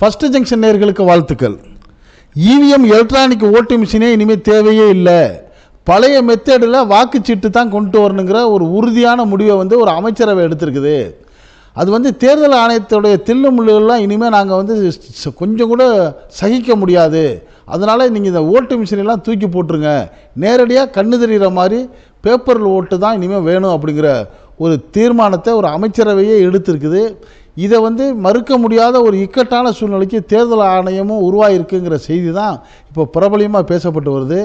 First junction நேர்களுக்கு வாழ்த்துக்கள். EVM electronic ஓட்டு மிஷினே இனிமேல் தேவையே இல்லை. பழைய மெத்தேடில் வாக்குச்சீட்டு தான் கொண்டு வரணுங்கிற ஒரு உறுதியான முடிவை வந்து ஒரு அமைச்சரவை எடுத்திருக்குது. அது வந்து தேர்தல் ஆணையத்துடைய தில்லு முள்ளுகள்லாம் இனிமேல் நாங்கள் வந்து கொஞ்சம் கூட சகிக்க முடியாது. அதனால் நீங்கள் இந்த ஓட்டு மிஷினெல்லாம் தூக்கி போட்டுருங்க. நேரடியாக கண்ணு தெரிகிற மாதிரி பேப்பரில் ஓட்டு தான் இனிமேல் வேணும் அப்படிங்கிற ஒரு தீர்மானத்தை ஒரு அமைச்சரவையே எடுத்திருக்குது. இதை வந்து மறுக்க முடியாத ஒரு இக்கட்டான சூழ்நிலைக்கு தேர்தல் ஆணையமும் உருவாகிருக்குங்கிற செய்தி தான் இப்போ பிரபலியமாக பேசப்பட்டு வருது.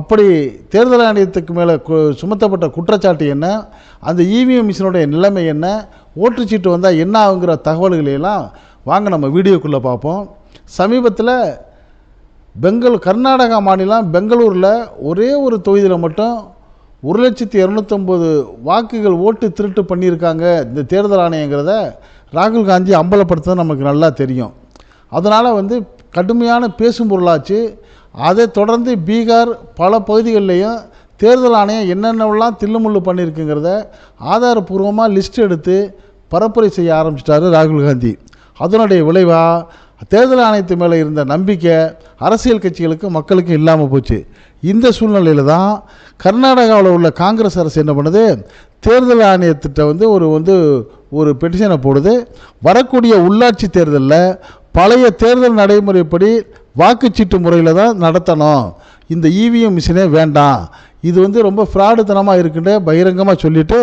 அப்படி தேர்தல் ஆணையத்துக்கு மேலே சுமத்தப்பட்ட குற்றச்சாட்டு என்ன? அந்த இவிஎம் மிஷினுடைய நிலைமை என்ன? ஓட்டுச்சீட்டு வந்தால் என்ன ஆகுங்கிற தகவல்களையெல்லாம் வாங்க நம்ம வீடியோக்குள்ளே பார்ப்போம். சமீபத்தில் பெங்களூர் கர்நாடகா மாநிலம் பெங்களூரில் ஒரே ஒரு தொகுதியில் மட்டும் ஒரு லட்சத்தி இரநூத்தொம்பது வாக்குகள் ஓட்டு திருட்டு பண்ணியிருக்காங்க இந்த தேர்தல் ஆணையங்கிறத ராகுல் காந்தி அம்பலப்படுத்துறது நமக்கு நல்லா தெரியும். அதனால் வந்து கடுமையான பேசும் பொருளாச்சு. அதை தொடர்ந்து பீகார் பல பகுதிகளிலையும் தேர்தல் ஆணையம் என்னென்னலாம் தில்லுமுள்ளு பண்ணியிருக்குங்கிறத ஆதாரப்பூர்வமாக லிஸ்ட் எடுத்து பரப்புரை செய்ய ஆரம்பிச்சிட்டாரு ராகுல் காந்தி. அதனுடைய விளைவாக தேர்தல் ஆணையத்து மேலே இருந்த நம்பிக்கை அரசியல் கட்சிகளுக்கு மக்களுக்கு இல்லாமல் போச்சு. இந்த சூழ்நிலையில் தான் கர்நாடகாவில் உள்ள காங்கிரஸ் அரசு என்ன பண்ணுது? தேர்தல் ஆணையத்திட்ட வந்து ஒரு வந்து ஒரு பெட்டிஷனை போடுது. வரக்கூடிய உள்ளாட்சி தேர்தலில் பழைய தேர்தல் நடைமுறைப்படி வாக்குச்சீட்டு முறையில் தான் நடத்தணும். இந்த இவிஎம் மிஷினே வேண்டாம். இது வந்து ரொம்ப ஃப்ராடுத்தனமாக இருக்குன்ற பகிரங்கமாக சொல்லிட்டு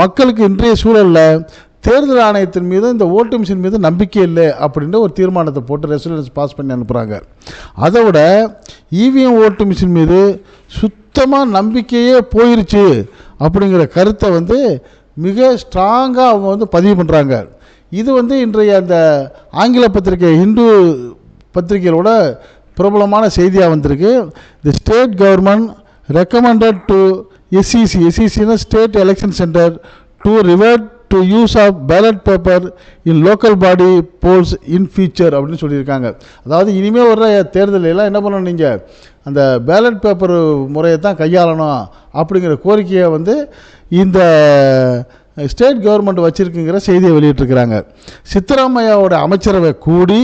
மக்களுக்கு இன்றைய சூழலில் தேர்தல் ஆணையத்தின் மீது இந்த ஓட்டு மிஷின் மீது நம்பிக்கை இல்லை அப்படின்ற ஒரு தீர்மானத்தை போட்டு ரெசல்யூஷன் பாஸ் பண்ணி அனுப்புகிறாங்க அதை விட இவிஎம் ஓட்டு மிஷின் மீது சுத்தமாக நம்பிக்கையே போயிருச்சு அப்படிங்கிற கருத்தை வந்து மிக ஸ்ட்ராங்காக அவங்க வந்து பதிவு பண்ணுறாங்க இது வந்து இன்றைய அந்த ஆங்கில பத்திரிகை ஹிந்து பத்திரிகைகளோட பிரபலமான செய்தியாக வந்திருக்கு. The state government recommended to SCC எஸ்சிசினா state election center to revert to use of ballot paper in local body polls in future அப்படின்னு சொல்லியிருக்காங்க. அதாவது இனிமேல் வர்ற தேர்தலெல்லாம் என்ன பண்ணணும் நீங்கள் அந்த பேலட் பேப்பர் முறையை தான் கையாளணும் அப்படிங்கிற கோரிக்கையை வந்து இந்த ஸ்டேட் கவர்மெண்ட் வச்சுருக்குங்கிற செய்தியை வெளியிட்டிருக்கிறாங்க. சித்தராமையாவோட அமைச்சரவை கூடி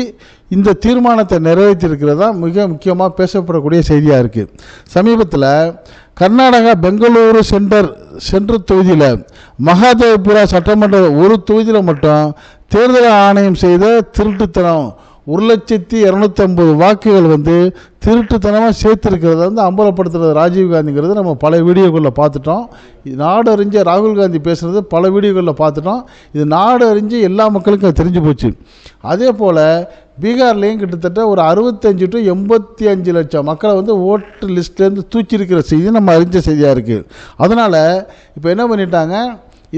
இந்த தீர்மானத்தை நிறைவேற்றியிருக்கிறதா மிக முக்கியமாக பேசப்படக்கூடிய செய்தியாக இருக்குது சமீபத்தில் கர்நாடகா பெங்களூரு சென்டர் சென்று தொகுதியில் மகாதேவபுரா சட்டமன்ற ஒரு தொகுதியில் மட்டும் தேர்தல் ஆணையம் செய்த திருட்டுத்தனம் ஒரு லட்சத்தி இரநூத்தம்பது வாக்குகள் வந்து திருட்டுத்தனமாக சேர்த்துருக்கிறத வந்து அம்பலப்படுத்துறது ராஜீவ் காந்திங்கிறது நம்ம பல வீடியோக்களில் பார்த்துட்டோம். இது நாடு அறிஞ்ச ராகுல் காந்தி பேசுகிறது பல வீடியோக்களில் பார்த்துட்டோம். இது நாடு அறிஞ்சு எல்லா மக்களுக்கும் அது தெரிஞ்சு போச்சு. அதே போல் பீகார்லேயும் கிட்டத்தட்ட ஒரு அறுபத்தஞ்சு டு எண்பத்தி அஞ்சு லட்சம் மக்களை வந்து ஓட்டு லிஸ்ட்லேருந்து தூச்சிருக்கிற செய்தி நம்ம அறிஞ்ச செய்தியாக இருக்குது அதனால் இப்போ என்ன பண்ணிட்டாங்க?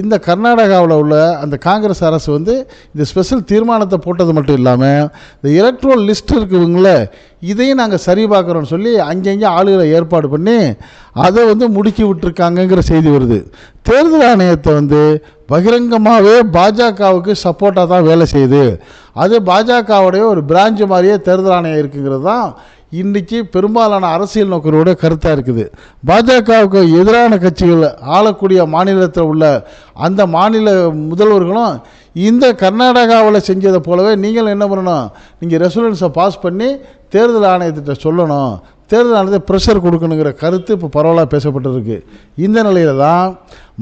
இந்த கர்நாடகாவில் உள்ள அந்த காங்கிரஸ் அரசு வந்து இந்த ஸ்பெஷல் தீர்மானத்தை போட்டது மட்டும் இல்லாமல் இந்த எலக்ட்ரோல் லிஸ்ட் இருக்குதுங்கள இதையும் நாங்கள் சரி பார்க்குறோன்னு சொல்லி அங்கங்கே ஆளுகளை ஏற்பாடு பண்ணி அதை வந்து முடுக்கி விட்டுருக்காங்கங்கிற செய்தி வருது. தேர்தல் ஆணையத்தை வந்து பகிரங்கமாகவே பாஜகவுக்கு சப்போர்ட்டாக தான் வேலை செய்யுது. அது பாஜகவுடைய ஒரு பிரான்ச் மாதிரியே தேர்தல் ஆணையம் இருக்குங்கிறது தான் இன்றைக்கி பெரும்பாலான அரசியல் நோக்கரோட கருத்தாக இருக்குது. பாஜகவுக்கு எதிரான கட்சிகள் ஆளக்கூடிய மாநிலத்தில் உள்ள அந்த மாநில முதல்வர்களும் இந்த கர்நாடகாவில் செஞ்சதை போலவே நீங்கள் என்ன பண்ணணும்? நீங்கள் ரெசுலன்ஸை பாஸ் பண்ணி தேர்தல் ஆணையத்திட்ட சொல்லணும். தேர்தல் ஆணையத்தை ப்ரெஷர் கொடுக்கணுங்கிற கருத்து இப்போ பரவலாக பேசப்பட்டிருக்கு. இந்த நிலையில் தான்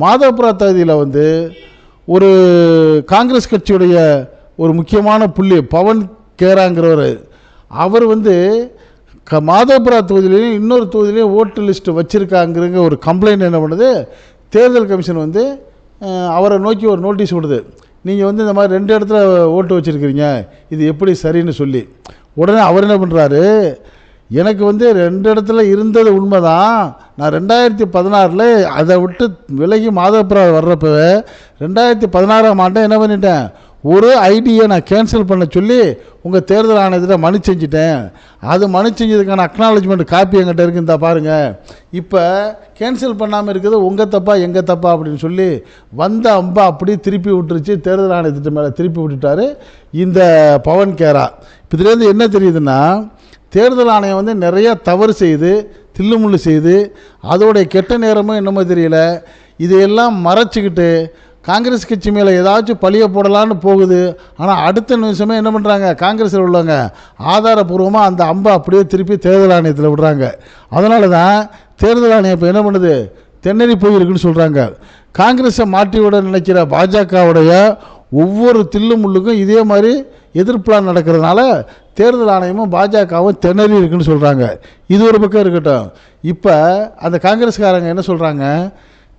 மாதவபுரா தகுதியில் வந்து ஒரு காங்கிரஸ் கட்சியுடைய ஒரு முக்கியமான புள்ளி பவன் கேராங்கிறவர். அவர் வந்து க மாதவபுரா தொகுதியிலையும் இன்னொரு தொகுதியிலையும் ஓட்டு லிஸ்ட்டு வச்சுருக்காங்கிறங்க ஒரு கம்ப்ளைண்ட் என்ன பண்ணுது? தேர்தல் கமிஷன் வந்து அவரை நோக்கி ஒரு நோட்டீஸ் விடுது. நீங்கள் வந்து இந்த மாதிரி ரெண்டு இடத்துல ஓட்டு வச்சுருக்கிறீங்க. இது எப்படி சரின்னு சொல்லி. உடனே அவர் என்ன பண்ணுறாரு எனக்கு வந்து ரெண்டு இடத்துல இருந்தது உண்மை தான் நான் ரெண்டாயிரத்தி பதினாறில் அதை விட்டு விலகி மாதவபுரா வர்றப்போ ரெண்டாயிரத்தி பதினாறாம் ஆண்டை என்ன பண்ணிட்டேன்? ஒரு ஐடியை நான் கேன்சல் பண்ண சொல்லி உங்கள் தேர்தல் ஆணையத்தில் மனு செஞ்சிட்டேன். அது மனு செஞ்சதுக்கான அக்னாலஜ்மெண்ட் காப்பி என்கிட்ட இருக்கு இந்த பாருங்கள் இப்போ கேன்சல் பண்ணாமல் இருக்குது உங்கள் தப்பா எங்கள் தப்பா அப்படின்னு சொல்லி வந்த அம்பா அப்படியே திருப்பி விட்டுருச்சு தேர்தல் ஆணையத்திட்ட மேலே திருப்பி விட்டுட்டாரு இந்த பவன் கேரா. இப்போ இதுலேருந்து என்ன தெரியுதுன்னா தேர்தல் ஆணையம் வந்து நிறைய தவறு செய்து தில்லுமுள்ளு செய்து அதோடைய கெட்ட நேரமும் என்னமோ தெரியல. இதையெல்லாம் மறைச்சிக்கிட்டு காங்கிரஸ் கட்சி மேலே ஏதாச்சும் பழிய போடலான்னு போகுது. ஆனால் அடுத்த நிமிஷமே என்ன பண்ணுறாங்க காங்கிரஸில் உள்ளவங்க ஆதாரபூர்வமாக அந்த அம்பை அப்படியே திருப்பி தேர்தல் ஆணையத்தில் விடுறாங்க. அதனால தான் தேர்தல் ஆணையம் இப்போ என்ன பண்ணுது? தென்னறி போயிருக்குன்னு சொல்கிறாங்க காங்கிரஸை மாற்றி விட நினைக்கிற பாஜகவுடைய ஒவ்வொரு தில்லு முள்ளுக்கும் இதே மாதிரி எதிர்ப்புலாம் நடக்கிறதுனால தேர்தல் ஆணையமும் பாஜகவும் திணறி இருக்குன்னு சொல்கிறாங்க இது ஒரு பக்கம் இருக்கட்டும். இப்போ அந்த காங்கிரஸ்காரங்க என்ன சொல்கிறாங்க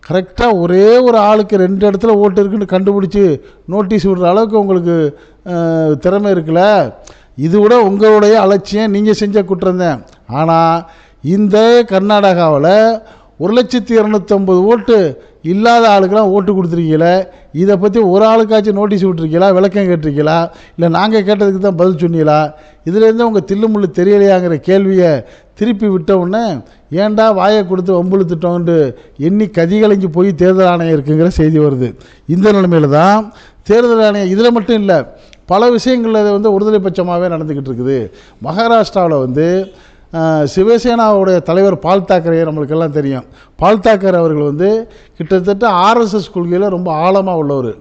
கரெக்டாக ஒரே ஒரு ஆளுக்கு ரெண்டு இடத்துல ஓட்டு இருக்குன்னு கண்டுபிடிச்சி நோட்டீஸ் விடுற அளவுக்கு உங்களுக்கு திறமை இருக்குல்ல? இது விட உங்களுடைய அலட்சியம் நீங்கள் செஞ்ச குற்றம்தான் ஆனால் இந்த கர்நாடகாவில் ஒரு லட்சத்தி இரநூத்தம்பது ஓட்டு இல்லாத ஆளுக்கெல்லாம் ஓட்டு கொடுத்துருக்கீங்களே? இதை பற்றி ஒரு ஆளுக்காச்சும் நோட்டீஸ் விட்ருக்கீங்களா விளக்கம் கேட்டிருக்கீங்களா? இல்லை நாங்கள் கேட்டதுக்கு தான் பதில் சொன்னீங்களா? இதுலேருந்து உங்கள் தில்லுமுள்ளு தெரியலையாங்கிற கேள்வியை திருப்பி விட்ட உடனே ஏன்டா வாயை கொடுத்து வம்புழுத்துட்டோன்ட்டு எண்ணி கதிகலைஞ்சு போய் தேர்தல் ஆணையம் இருக்குங்கிற செய்தி வருது. இந்த நிலைமையில தான் தேர்தல் ஆணையம் இதில் மட்டும் இல்லை பல விஷயங்களில் வந்து ஒருதலை பட்சமாகவே நடந்துக்கிட்டு இருக்குது. மகாராஷ்டிராவில் வந்து சிவசேனாவுடைய தலைவர் பால் தாக்கரே நம்மளுக்கெல்லாம் தெரியும். பால் தாக்கர் அவர்கள் வந்து கிட்டத்தட்ட ஆர்எஸ்எஸ் கொள்கையில் ரொம்ப ஆழமாக உள்ளவர்.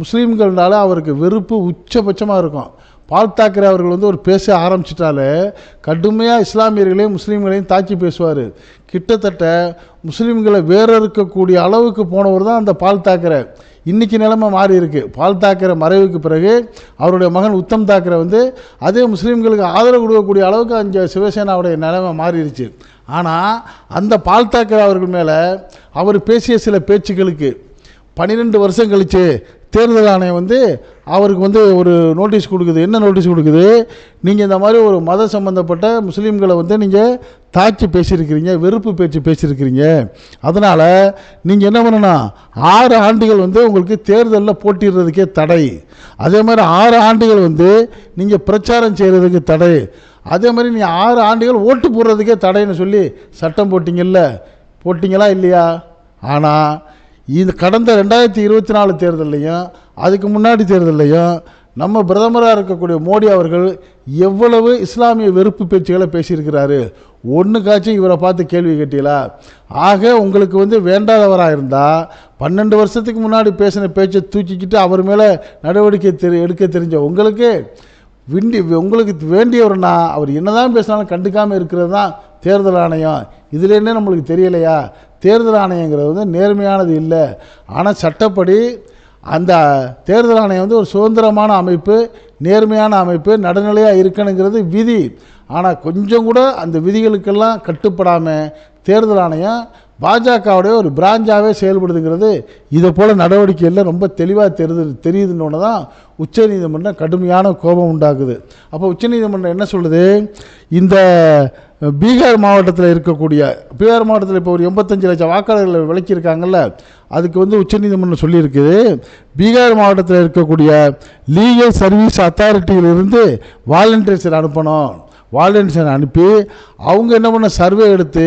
முஸ்லீம்கள்னால அவருக்கு வெறுப்பு உச்சபட்சமாக இருக்கும். பால் தாக்கரே அவர்கள் வந்து ஒரு பேச ஆரம்பிச்சிட்டாலே கடுமையாக இஸ்லாமியர்களையும் முஸ்லீம்களையும் தாக்கி பேசுவார். கிட்டத்தட்ட முஸ்லீம்களை வேற இருக்கக்கூடிய அளவுக்கு போனவர் தான் அந்த பால் தாக்கரே இன்னைக்கு நிலைமை மாறி இருக்குது பால் தாக்கரே மறைவுக்கு பிறகு அவருடைய மகன் உத்தம் தாக்கரே வந்து அதே முஸ்லீம்களுக்கு ஆதரவு கொடுக்கக்கூடிய அளவுக்கு அங்கே சிவசேனாவுடைய நிலைமை மாறிடுச்சு. ஆனால் அந்த பால் தாக்கரே அவர்கள் மேலே அவர் பேசிய சில பேச்சுக்களுக்கு பன்னிரெண்டு வருஷம் கழிச்சு தேர்தல் ஆணையம் வந்து அவருக்கு வந்து ஒரு நோட்டீஸ் கொடுக்குது. என்ன நோட்டீஸ் கொடுக்குது? நீங்கள் இந்த மாதிரி ஒரு மத சம்மந்தப்பட்ட முஸ்லீம்களை வந்து நீங்கள் தாக்கி பேசியிருக்கிறீங்க வெறுப்பு பேச்சு பேசியிருக்கிறீங்க. அதனால் நீங்கள் என்ன பண்ணணும் ஆறு ஆண்டுகள் வந்து உங்களுக்கு தேர்தலில் போட்டிடுறதுக்கே தடை. அதே மாதிரி ஆறு ஆண்டுகள் வந்து நீங்கள் பிரச்சாரம் செய்கிறதுக்கு தடை. அதே மாதிரி நீ ஆறு ஆண்டுகள் ஓட்டு போடுறதுக்கே தடைன்னு சொல்லி சட்டம் போட்டிங்கல்ல போட்டிங்களா இல்லையா? ஆனால் இது கடந்த ரெண்டாயிரத்தி இருபத்தி நாலு தேர்தல்லையும் அதுக்கு முன்னாடி தேர்தல்லையும் நம்ம பிரதமராக இருக்கக்கூடிய மோடி அவர்கள் எவ்வளவு இஸ்லாமிய வெறுப்பு பேச்சுகளை பேசியிருக்கிறாரு. ஒன்றுக்காச்சும் இவரை பார்த்து கேள்வி கேட்டீங்களா? ஆக உங்களுக்கு வந்து வேண்டாதவராக இருந்தால் பன்னெண்டு வருஷத்துக்கு முன்னாடி பேசின பேச்சை தூக்கிக்கிட்டு அவர் மேலே நடவடிக்கை தெரி எடுக்க தெரிஞ்ச உங்களுக்கு விண்டி உங்களுக்கு வேண்டியவர்னா அவர் என்னதான் பேசினாலும் கண்டுக்காமல் இருக்கிறது தான் தேர்தல் ஆணையம். இதுலேருந்தே நம்மளுக்கு தெரியலையா? தேர்தல் ஆணையங்கிறது வந்து நேர்மையானது இல்லை. ஆனால் சட்டப்படி அந்த தேர்தல் ஆணையம் வந்து ஒரு சுதந்திரமான அமைப்பு நேர்மையான அமைப்பு நடுநிலையாக இருக்கணுங்கிறது விதி. ஆனால் கொஞ்சம் கூட அந்த விதிகளுக்கெல்லாம் கட்டுப்படாமல் தேர்தல் ஆணையம் பாஜகவுடைய ஒரு பிராஞ்சாகவே செயல்படுதுங்கிறது இதை போல் நடவடிக்கையில் ரொம்ப தெளிவாக தெரிது தெரியுதுன்னு தான் உச்சநீதிமன்றம் கடுமையான கோபம் உண்டாக்குது. அப்போ உச்சநீதிமன்றம் என்ன சொல்லுது? இந்த பீகார் மாவட்டத்தில் இருக்கக்கூடிய பீகார் மாவட்டத்தில் இப்போ ஒரு எண்பத்தஞ்சு லட்சம் வாக்காளர்களை விளக்கியிருக்காங்கல்ல. அதுக்கு வந்து உச்சநீதிமன்றம் சொல்லியிருக்குது. பீகார் மாவட்டத்தில் இருக்கக்கூடிய லீகல் சர்வீஸ் அத்தாரிட்டியிலிருந்து வாலண்டியர்ஸை அனுப்பணும். வாலண்டியர்ஸை அனுப்பி அவங்க என்ன பண்ண சர்வே எடுத்து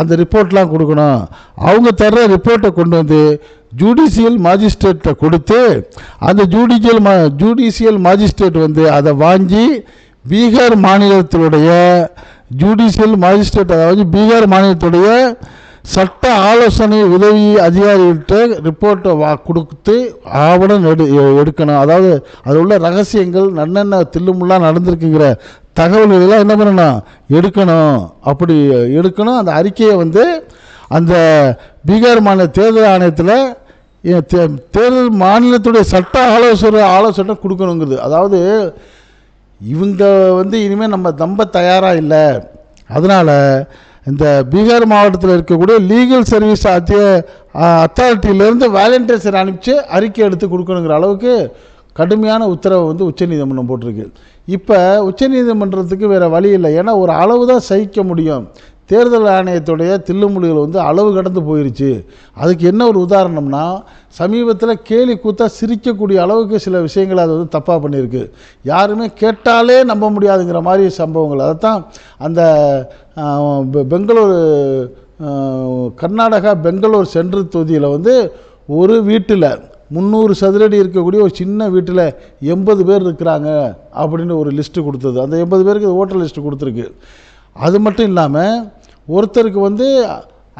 அந்த ரிப்போர்ட்லாம் கொடுக்கணும். அவங்க தர்ற ரிப்போர்ட்டை கொண்டு வந்து ஜுடிஷியல் மாஜிஸ்ட்ரேட்டை கொடுத்து அந்த ஜுடிஷியல் மா ஜுடிஷியல் மாஜிஸ்ட்ரேட் வந்து அதை வாங்கி பீகார் மாநிலத்தினுடைய ஜுடிஷியல் மாஜிஸ்ட்ரேட் அதாவது பீகார் மாநிலத்துடைய சட்ட ஆலோசனை உதவி அதிகாரிகிட்ட ரிப்போர்ட்டை வா கொடுத்து ஆவணம் எடு எடுக்கணும். அதாவது அதில் உள்ள ரகசியங்கள் நன்னென்ன தில்லுமுல்லாம் நடந்திருக்குங்கிற தகவல்களெல்லாம் என்ன பண்ணணும்? எடுக்கணும். அப்படி எடுக்கணும். அந்த அறிக்கையை வந்து அந்த பீகார் மாநில தேர்தல் ஆணையத்தில் தே- தேர்தல் மாநிலத்துடைய சட்ட ஆலோசனை ஆலோசனை கொடுக்கணுங்கிறது. அதாவது இவங்க வந்து இனிமேல் நம்ம நம்ப தயாராக இல்லை. அதனால் இந்த பீகார் மாவட்டத்தில் இருக்கக்கூடிய லீகல் சர்வீஸ் அத்திய அத்தாரிட்டியிலேருந்து வாலண்டியர்ஸை அனுப்பிச்சு அறிக்கை எடுத்து கொடுக்கணுங்கிற அளவுக்கு கடுமையான உத்தரவை வந்து உச்சநீதிமன்றம் போட்டிருக்கு. இப்போ உச்சநீதிமன்றத்துக்கு வேறு வழி இல்லை. ஏன்னா ஒரு அளவு தான் சகிக்க முடியும். தேர்தல் ஆணையத்துடைய தில்லுமுடிகள் வந்து அளவு கடந்து போயிருச்சு. அதுக்கு என்ன ஒரு உதாரணம்னா சமீபத்தில் கேலி கூத்தா சிரிக்கக்கூடிய அளவுக்கு சில விஷயங்களை அது வந்து தப்பாக பண்ணியிருக்கு. யாருமே கேட்டாலே நம்ப முடியாதுங்கிற மாதிரி சம்பவங்கள். அதைத்தான் அந்த பெங்களூர் பெ- கர்நாடகா பெங்களூர் சென்று தொகுதியில் வந்து ஒரு வீட்டில் முந்நூறு சதுரடி இருக்கக்கூடிய ஒரு சின்ன வீட்டில் எண்பது பேர் இருக்கிறாங்க அப்படின்னு ஒரு லிஸ்ட்டு கொடுத்தது. அந்த எண்பது பேருக்கு ஓட்டர் லிஸ்ட்டு கொடுத்துருக்கு. அது மட்டும் இல்லாமல் ஒருத்தருக்கு வந்து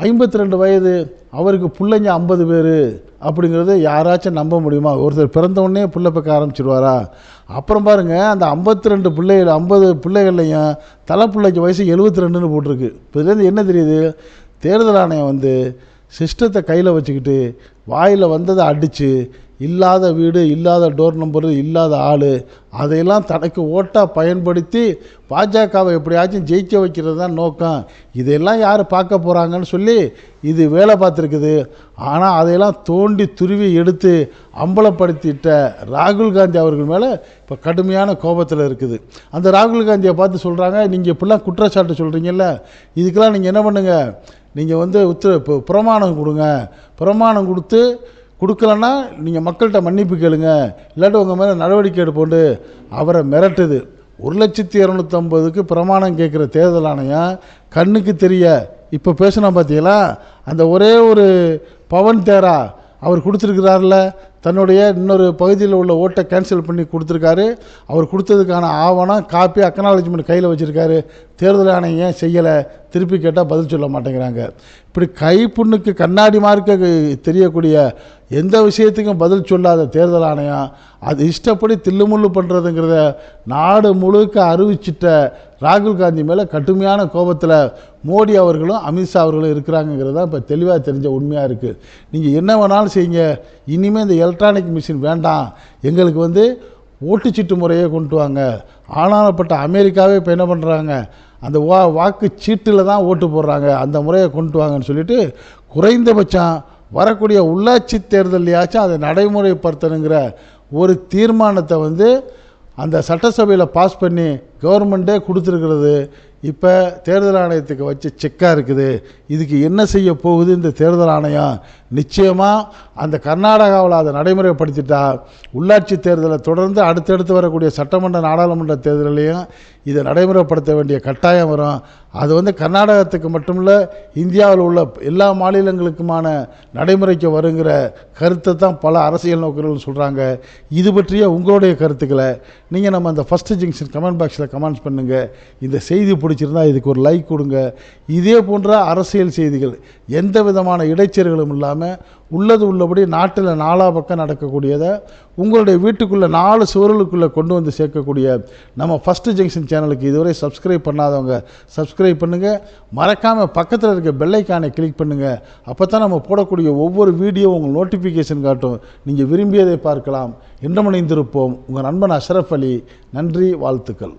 ஐம்பத்தி ரெண்டு வயது அவருக்கு பிள்ளைங்க ஐம்பது பேர் அப்படிங்கிறத யாராச்சும் நம்ப முடியுமா? ஒருத்தர் பிறந்த உடனே புள்ள ஆரம்பிச்சிருவாரா? அப்புறம் பாருங்கள் அந்த ஐம்பத்தி ரெண்டு பிள்ளைகள் ஐம்பது பிள்ளைகள்லையும் தலை பிள்ளைக்கு வயசு எழுபத்தி ரெண்டுன்னு போட்டிருக்கு. இப்போ இதுலேருந்து என்ன தெரியுது? தேர்தல் ஆணையம் வந்து சிஸ்டத்தை கையில் வச்சுக்கிட்டு வாயில் வந்ததை அடித்து இல்லாத வீடு இல்லாத டோர் நம்பரு இல்லாத ஆள் அதையெல்லாம் தனக்கு ஓட்டாக பயன்படுத்தி பாஜகவை எப்படியாச்சும் ஜெயிக்க வைக்கிறது தான் நோக்கம். இதையெல்லாம் யார் பார்க்க போகிறாங்கன்னு சொல்லி இது வேலை பார்த்துருக்குது. ஆனால் அதையெல்லாம் தோண்டி துருவி எடுத்து அம்பலப்படுத்திட்ட ராகுல் காந்தி அவர்கள் மேலே இப்போ கடுமையான கோபத்தில் இருக்குது. அந்த ராகுல் காந்தியை பார்த்து சொல்கிறாங்க நீங்கள் இப்படிலாம் குற்றச்சாட்டு சொல்கிறீங்கல்ல இதுக்கெல்லாம் நீங்கள் என்ன பண்ணுங்கள் நீங்கள் வந்து உத்தர இப்போ பிரமாணம் கொடுங்க. பிரமாணம் கொடுத்து கொடுக்கலன்னா நீங்கள் மக்கள்கிட்ட மன்னிப்பு கேளுங்க. இல்லாட்டி உங்கள் மேலே நடவடிக்கை எடுப்போண்டு. அவரை மிரட்டுது. ஒரு லட்சத்தி இரநூத்தம்பதுக்கு பிரமாணம் கேட்குற தேர்தல் ஆணையம் கண்ணுக்கு தெரிய. இப்போ பேசுனா பார்த்தீங்களா அந்த ஒரே ஒரு பவன் தேரா அவர் கொடுத்துருக்கிறார்ல தன்னுடைய இன்னொரு பகுதியில் உள்ள ஓட்டை கேன்சல் பண்ணி கொடுத்துருக்காரு. அவர் கொடுத்ததுக்கான ஆவணம் காப்பி அக்னாலஜ்மெண்ட் கையில் வச்சுருக்காரு. தேர்தல் ஆணையம் ஏன் செய்யலை? திருப்பி கேட்டால் பதில் சொல்ல மாட்டேங்கிறாங்க. இப்படி கைப்புண்ணுக்கு கண்ணாடி மார்க்க தெரியக்கூடிய எந்த விஷயத்துக்கும் பதில் சொல்லாத தேர்தல் ஆணையம் அது இஷ்டப்படி தில்லுமுள்ளு பண்ணுறதுங்கிறத நாடு முழுக்க அறிவிச்சிட்ட ராகுல் காந்தி மேலே கடுமையான கோபத்தில் மோடி அவர்களும் அமித்ஷா அவர்களும் இருக்கிறாங்கிறது தான் இப்போ தெளிவாக தெரிஞ்ச உண்மையாக இருக்குது நீங்கள் என்ன வேணாலும் செய்யுங்க. இனிமேல் இந்த எலக்ட்ரானிக் மிஷின் வேண்டாம். எங்களுக்கு வந்து ஓட்டுச்சீட்டு முறையே கொண்டு வாங்க. ஆனாலப்பட்ட அமெரிக்காவே இப்போ என்ன பண்ணுறாங்க அந்த வா வாக்கு சீட்டில் தான் ஓட்டு போடுறாங்க. அந்த முறையை கொண்டு வாங்கன்னு சொல்லிட்டு குறைந்தபட்சம் வரக்கூடிய உள்ளாட்சி தேர்தலையாச்சும் அதை நடைமுறைப்படுத்தணுங்கிற ஒரு தீர்மானத்தை வந்து அந்த சட்டசபையில் பாஸ் பண்ணி கவர்மெண்ட்டே கொடுத்துருக்கிறது. இப்போ தேர்தல் ஆணையத்துக்கு வச்சு செக்காக இருக்குது. இதுக்கு என்ன செய்ய போகுது இந்த தேர்தல் ஆணையம்? நிச்சயமாக அந்த கர்நாடகாவில் அதை நடைமுறைப்படுத்திட்டா உள்ளாட்சி தேர்தலை தொடர்ந்து அடுத்தடுத்து வரக்கூடிய சட்டமன்ற நாடாளுமன்ற தேர்தலையும் இதை நடைமுறைப்படுத்த வேண்டிய கட்டாயம் வரும். அது வந்து கர்நாடகத்துக்கு மட்டுமில்ல இந்தியாவில் உள்ள எல்லா மாநிலங்களுக்குமான நடைமுறைக்கு வருங்கிற கருத்தை தான் பல அரசியல் நோக்கர்கள் சொல்கிறாங்க இது பற்றிய உங்களுடைய கருத்துக்களை நீங்கள் நம்ம அந்த ஃபஸ்ட்டு ஜங்ஷன் கமெண்ட் பாக்ஸில் கமெண்ட்ஸ் பண்ணுங்கள் இந்த செய்தி பிடிச்சிருந்தா இதுக்கு ஒரு லைக் கொடுங்க. இதே போன்ற அரசியல் செய்திகள் எந்த விதமான இடைச்சல்களும் இல்லாமல் உள்ளது உள்ளபடி நாட்டில் நாலா பக்கம் நடக்கக்கூடியதை உங்களுடைய வீட்டுக்குள்ளே நாலு சுவர்களுக்குள்ளே கொண்டு வந்து சேர்க்கக்கூடிய நம்ம ஃபஸ்ட்டு ஜங்ஷன் சேனலுக்கு இதுவரை சப்ஸ்கிரைப் பண்ணாதவங்க சப்ஸ்கிரைப் பண்ணுங்கள் மறக்காமல் பக்கத்தில் இருக்க பெல்லைக்கானை கிளிக் பண்ணுங்கள் அப்போ தான் நம்ம போடக்கூடிய ஒவ்வொரு வீடியோ உங்கள் நோட்டிஃபிகேஷன் காட்டும். நீங்கள் விரும்பியதை பார்க்கலாம். இன்றமணிந்திருப்போம் உங்கள் நண்பன் அஷ்ரஃப் அலி. நன்றி வாழ்த்துக்கள்.